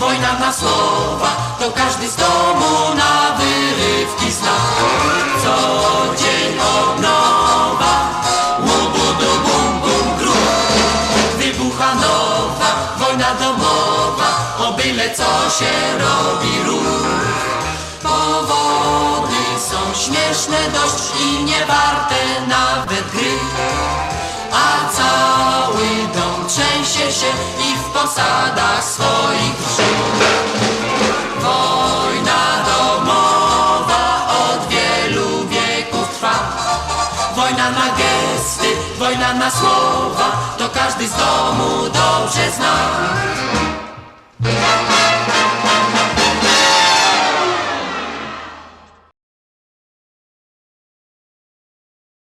Wojna na słowa, to każdy z domu na wyrywki zna. Co dzień od nowa, łubudu bum bum gru. Wybucha nowa, wojna domowa, o byle co się robi ruch. Powody są śmieszne dość i nie się i w posadach swoich drży. Wojna domowa od wielu wieków trwa. Wojna na gesty, wojna na słowa, to każdy z domu dobrze zna.